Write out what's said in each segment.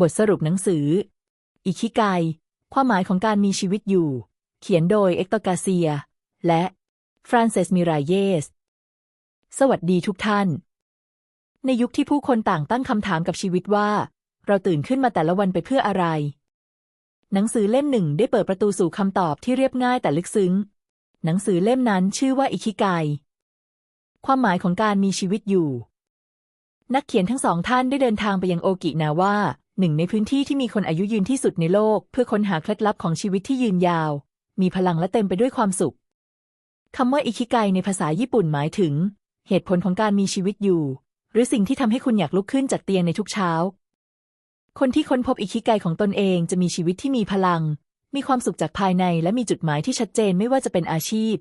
บทสรุปหนังสือ อิคิไก ความหมายของการมีชีวิตอยู่ เขียนโดยเอ็กโตกาเซีย และฟรานเซสมิราเยส สวัสดีทุกท่าน ในยุคที่ผู้คนต่างตั้งคำถามกับชีวิตว่า เราตื่นขึ้นมาแต่ละวันไปเพื่ออะไร หนังสือเล่มหนึ่งได้เปิดประตูสู่คำตอบที่เรียบง่ายแต่ลึกซึ้ง หนังสือเล่มนั้นชื่อว่าอิคิไก ความหมายของการมีชีวิตอยู่ นักเขียนทั้งสองท่านได้เดินทางไปยังโอกินาว่า หนึ่งในพื้นที่ที่มีคนอายุยืนที่สุดในโลก เพื่อค้นหาเคล็ดลับของชีวิตที่ยืนยาว มีพลังและเต็มไปด้วยความสุขคำว่าอิคิไกในภาษาญี่ปุ่นหมายถึง เหตุผลของการมีชีวิตอยู่ หรือสิ่งที่ทำให้คุณอยากลุกขึ้นจากเตียงในทุกเช้า คนที่ค้นพบอิคิไกของตนเองจะมีชีวิตที่มีพลัง มีความสุขจากภายในและมีจุดหมายที่ชัดเจนไม่ว่าจะเป็นอาชีพ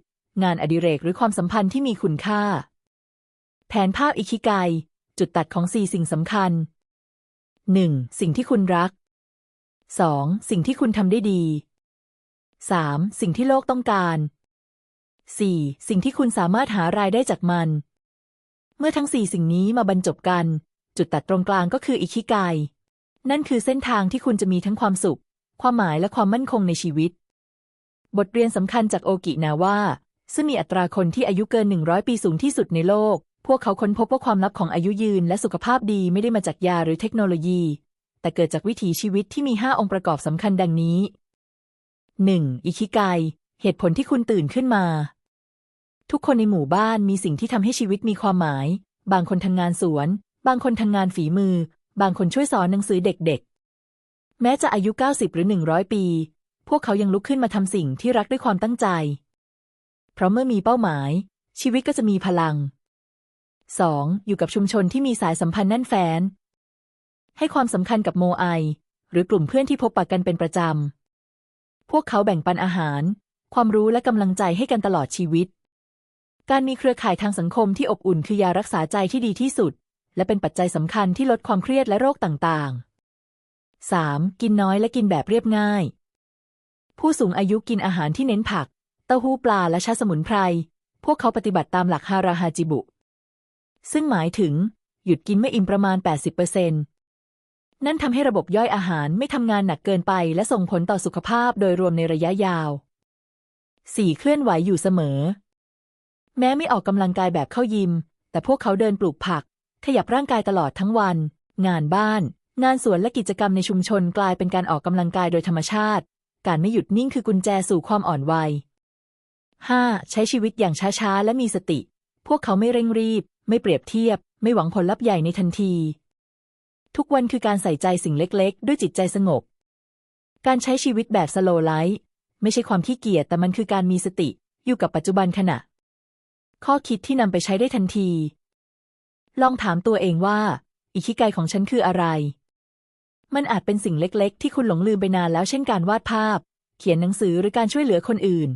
งานอดิเรกหรือความสัมพันธ์ที่มีคุณค่า แผนภาพอิคิไกจุดตัดของสี่สิ่งสำคัญ 1. สิ่งที่คุณรัก 2. สิ่งที่คุณทำได้ดี 3. สิ่งที่โลกต้องการ 4. สิ่งที่คุณสามารถหารายได้จากมัน เมื่อทั้งสี่สิ่งนี้มาบรรจบกัน จุดตัดตรงกลางก็คืออิคิไกนั่นคือเส้นทางที่คุณจะมีทั้งความสุข ความหมายและความมั่นคงในชีวิต บทเรียนสำคัญจากโอกินาว่า ซึ่งมีอัตราคนที่อายุเกิน 100 ปีสูงที่สุดในโลก พวกเขาค้นพบว่าความลับของอายุยืนและสุขภาพดีไม่ได้มาจากยาหรือเทคโนโลยี แต่เกิดจากวิถีชีวิตที่มี 5 องค์ประกอบสำคัญดังนี้ 1. อิคิไกเหตุผลที่คุณตื่นขึ้นมา ทุกคนในหมู่บ้านมีสิ่งที่ทำให้ชีวิตมีความหมาย บางคนทำงานสวน บางคนทำงานฝีมือ บางคนช่วยสอนหนังสือเด็กๆ แม้จะอายุ 90 หรือ 100 ปี พวกเขายังลุกขึ้นมาทำสิ่งที่รักด้วยความตั้งใจ เพราะเมื่อมีเป้าหมาย ชีวิตก็จะมีพลัง 2. อยู่กับชุมชนที่มีสายสัมพันธ์แน่นแฟ้น ให้ความสำคัญกับโมไอ หรือกลุ่มเพื่อนที่พบปะกันเป็นประจำ พวกเขาแบ่งปันอาหาร ความรู้และกำลังใจให้กันตลอดชีวิต การมีเครือข่ายทางสังคมที่อบอุ่นคือยารักษาใจที่ดีที่สุด และเป็นปัจจัยสำคัญที่ลดความเครียดและโรคต่างๆ 3. กินน้อยและกินแบบเรียบง่าย ผู้สูงอายุกินอาหารที่เน้นผัก เต้าหู้ปลาและชาสมุนไพร พวกเขาปฏิบัติตามหลักฮาราฮาจิบุ ซึ่งหมายถึง หยุดกินไม่อิ่มประมาณ 80%นั่นทำให้ระบบย่อยอาหารไม่ทำงานหนักเกินไป และส่งผลต่อสุขภาพโดยรวมในระยะยาว 4. เคลื่อนไหวอยู่เสมอ แม้ไม่ออกกำลังกายแบบเข้ายิม แต่พวกเขาเดินปลูกผัก ขยับร่างกายตลอดทั้งวัน งานบ้าน งานสวนและกิจกรรมในชุมชนกลายเป็นการออกกำลังกายโดยธรรมชาติ การไม่หยุดนิ่งคือกุญแจสู่ความอ่อนวัย 5. ใช้ชีวิตอย่างช้าๆ และมีสติ พวกเขาไม่เร่งรีบ ไม่เปรียบเทียบ ไม่หวังผลลัพธ์ใหญ่ในทันที ทุกวันคือการใส่ใจสิ่งเล็กๆ ด้วยจิตใจสงบ การใช้ชีวิตแบบสโลไลฟ์ไม่ใช่ความขี้เกียจแต่มันคือการมีสติ อยู่กับปัจจุบันขณะ ข้อคิดที่นำไปใช้ได้ทันที ลองถามตัวเองว่า อิคิไกของฉันคืออะไร มันอาจเป็นสิ่งเล็กๆ ที่คุณหลงลืมไปนานแล้วเช่นการวาดภาพ เขียนหนังสือหรือการช่วยเหลือคนอื่น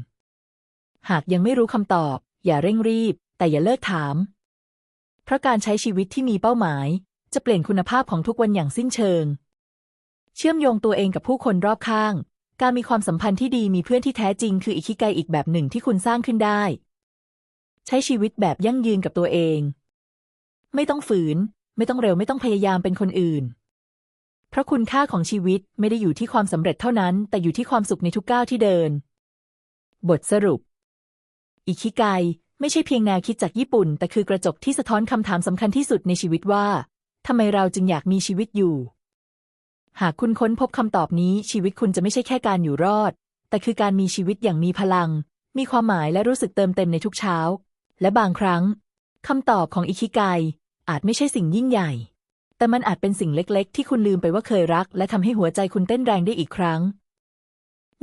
หากยังไม่รู้คำตอบ อย่าเร่งรีบ แต่อย่าเลิกถาม เพราะการใช้ชีวิตที่มีเป้าหมาย จะเปลี่ยนคุณภาพของทุกวันอย่างสิ้นเชิง เชื่อมโยงตัวเองกับผู้คนรอบข้าง การมีความสัมพันธ์ที่ดีมีเพื่อนที่แท้จริง คืออิคิไกอีกแบบหนึ่งที่คุณสร้างขึ้นได้ ใช้ชีวิตแบบยั่งยืนกับตัวเอง ไม่ต้องฝืน ไม่ต้องเร็วไม่ต้องพยายามเป็นคนอื่น เพราะคุณค่าของชีวิตไม่ได้อยู่ที่ความสำเร็จเท่านั้น แต่อยู่ที่ความสุขในทุกก้าวที่เดิน บทสรุปอิคิไก ไม่ใช่เพียงแนวคิดจากญี่ปุ่น แต่คือกระจกที่สะท้อนคำถามสำคัญที่สุดในชีวิตว่าทำไมเราจึงอยากมีชีวิตอยู่ หากคุณค้นพบคำตอบนี้ชีวิตคุณจะไม่ใช่แค่การอยู่รอด แต่คือการมีชีวิตอย่างมีพลัง มีความหมายและรู้สึกเติมเต็มในทุกเช้า และบางครั้งคำตอบของอิคิไกอาจไม่ใช่สิ่งยิ่งใหญ่ แต่มันอาจเป็นสิ่งเล็กๆ ที่คุณลืมไปว่าเคยรัก และทำให้หัวใจคุณเต้นแรงได้อีกครั้ง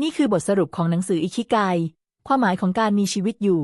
นี่คือบทสรุปของหนังสืออิคิไกความหมายของการมีชีวิตอยู่